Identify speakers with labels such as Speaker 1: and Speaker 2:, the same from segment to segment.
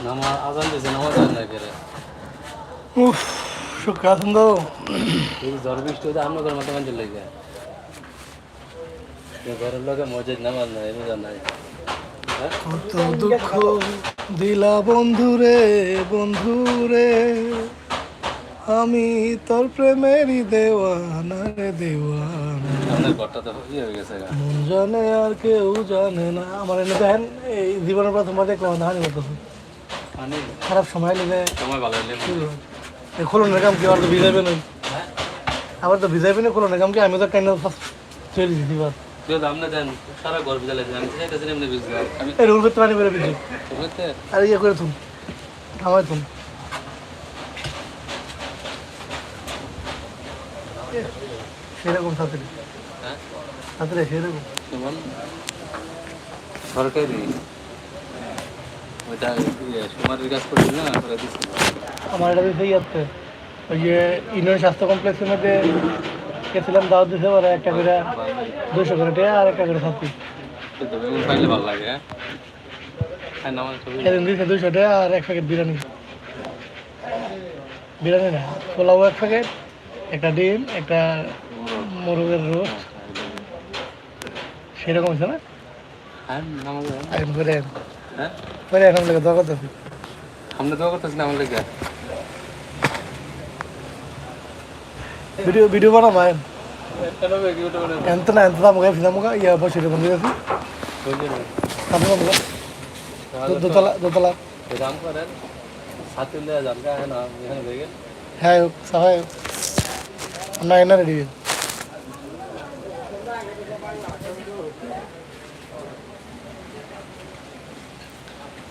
Speaker 1: কেন
Speaker 2: নামা আজান দিয়েছে নামাজ না কেরে
Speaker 1: উফ সুখে আছেন তো
Speaker 2: এই ঝড় বৃষ্টি হতে আমরা ঘর মতো মানতে লাগে ঘরের লোকে মসজিদ নামাজ নাই হ্যাঁ?
Speaker 1: কত দুঃখ দিলা বন্ধুরে বন্ধুরে। আমি তোর প্রেমেরই দেওয়ানা রে দেওয়ানা। মন জানে আর কেউ জানে না। আমার এনে দেখেন এই জীবনের প্রথমবার দেখলাম ধানি করতেছে খারাপ সময় লেগে
Speaker 2: সময় ভালো
Speaker 1: খোলনের কাম কি আবার তো ভিজাইবে না? আবার তো ভিজাইবে না খোলনের কাম কি আমি তো টাইম চলে করতে পারি আর ইয়ে করে তুন আমার তুন সেরকম সাঁতরে
Speaker 2: হ্যাঁ?
Speaker 1: সাঁতরে সেরকম।
Speaker 2: সরকারি। ওইটা ইয়ে কাজ করছি না করে দিচ্ছি
Speaker 1: আমার এটা দিতে যাচ্ছে ওই যে ইউনিয়ন স্বাস্থ্য কমপ্লেক্সের মধ্যে গেছিলাম দাওয়াত দিতে পারে একটা করে দুশো করে টাকা আর একটা করে
Speaker 2: কিন্তু বেগুন পাইলে ভালো লাগে হ্যাঁ? হ্যাঁ নামাজ ছবি
Speaker 1: সেদিন দিয়েছে দুশো টাকা আর এক প্যাকেট বিরিয়ানি। বিরিয়ানি না পোলাও এক প্যাকেট একটা ডিম একটা মোরগের রোস্ট। সেরকম হয়েছে না?
Speaker 2: হ্যাঁ
Speaker 1: আইন করে।
Speaker 2: হ্যাঁ
Speaker 1: করে এখন লেগে দরকার আছে
Speaker 2: আমরা দোয়া করতেছি না আমার লেগে
Speaker 1: ভিডিও ভিডিও বানাবো আইন
Speaker 2: কেন ইউটিউবে
Speaker 1: ఎంత না ఎంత দাম গায়ে ফিলাম গা ইয়া বসে বন্ধু গেছি আপনি বন্ধু দোতলা দোতলা
Speaker 2: কাম করেন সাথে লিয়ে যান কা হ্যাঁ না এখানে দেখে
Speaker 1: হ্যাঁ সবাই আমরা এনে রেডি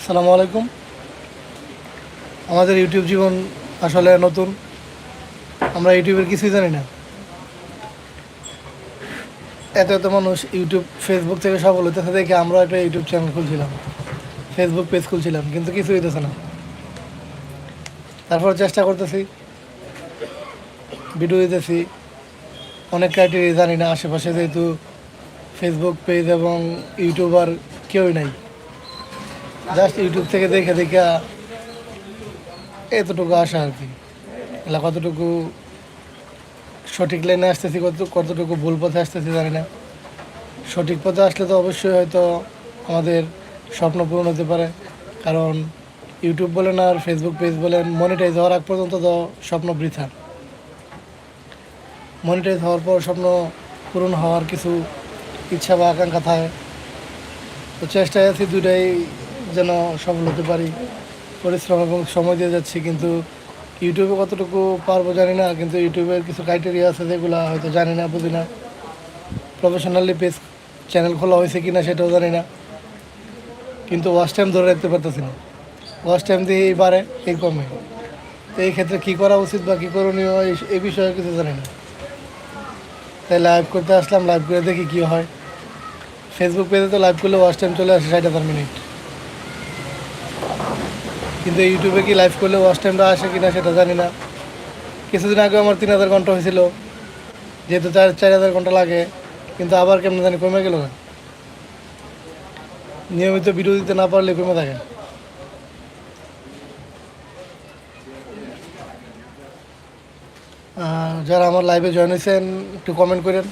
Speaker 1: আসসালামু আলাইকুম। আমাদের ইউটিউব জীবন আসলে নতুন। আমরা ইউটিউবের কিছুই জানি না। এত এত মানুষ ইউটিউব ফেসবুক থেকে সফল হইতেছে দেখে আমরা একটা ইউটিউব চ্যানেল খুলছিলাম। ফেসবুক পেজ খুলছিলাম, কিন্তু কিছু হইতেছে না। তারপর চেষ্টা করতেছি। ভিডিও দিতেছি। অনেক ক্রাইটেরিয়া জানি না, আশেপাশে যেহেতু ফেসবুক পেজ এবং ইউটিউবার কেউই নাই। জাস্ট ইউটিউব থেকে দেখে দেখে এতটুকু আসা আর কি। কতটুকু সঠিক লাইনে আসতেছি, কত কতটুকু ভুল পথে আসতেছি জানি না। সঠিক পথে আসলে তো অবশ্যই হয়তো আমাদের স্বপ্ন পূরণ হতে পারে। কারণ ইউটিউব বলেন আর ফেসবুক পেজ বলেন মনিটাইজ হওয়ার আগ পর্যন্ত তো স্বপ্ন বৃথা। মনিটাইজ হওয়ার পর স্বপ্ন পূরণ হওয়ার কিছু ইচ্ছা বা আকাঙ্ক্ষা থাকে। তো চেষ্টায় আছি দুটাই যেন সফল হতে পারি। পরিশ্রম এবং সময় দিয়ে যাচ্ছি, কিন্তু ইউটিউবে কতটুকু পারব জানি না, কিন্তু ইউটিউবের কিছু ক্রাইটেরিয়া আছে যেগুলো হয়তো জানি না, বুঝি না। প্রফেশনালি পেজ চ্যানেল খোলা হয়েছে কি না সেটাও জানি না। কিন্তু ওয়াচ টাইম ধরে রাখতে পারতেছি না। ওয়াচ টাইম দিয়ে এই বাড়ে, এই কমে। তো এই ক্ষেত্রে কী করা উচিত বা কী করণীয়, এই- বিষয়ে কিছু জানি না। তাই লাইভ করতে আসলাম লাইভ করে দেখি কী হয়। ফেসবুক পেজে তো লাইভ করলে ওয়াচ টাইম চলে আসে ষাট হাজার মিনিট কিন্তু ইউটিউবে কি লাইভ করলে ওয়াচ টাইমটা আসে কিনা সেটা জানি না। কিছুদিন আগে আমার তিন হাজার ঘণ্টা হয়েছিল, যেহেতু চার চার হাজার ঘণ্টা লাগে, কিন্তু আবার কেমন জানি কমে গেল না নিয়মিত ভিডিও দিতে না পারলে কমে থাকে। যারা আমার লাইভে জয়েন হয়েছেন, একটু কমেন্ট করেন।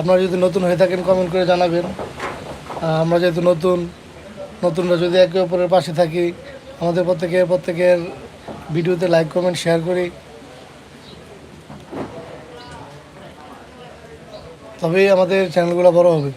Speaker 1: আপনারা যদি নতুন হয়ে থাকেন কমেন্ট করে জানাবেন। আমরা যেহেতু নতুন নতুনরা যদি একে অপরের পাশে থাকি, আমাদের প্রত্যেকে প্রত্যেকের ভিডিওতে লাইক কমেন্ট শেয়ার করি। তবেই আমাদের চ্যানেলগুলো বড় হবে।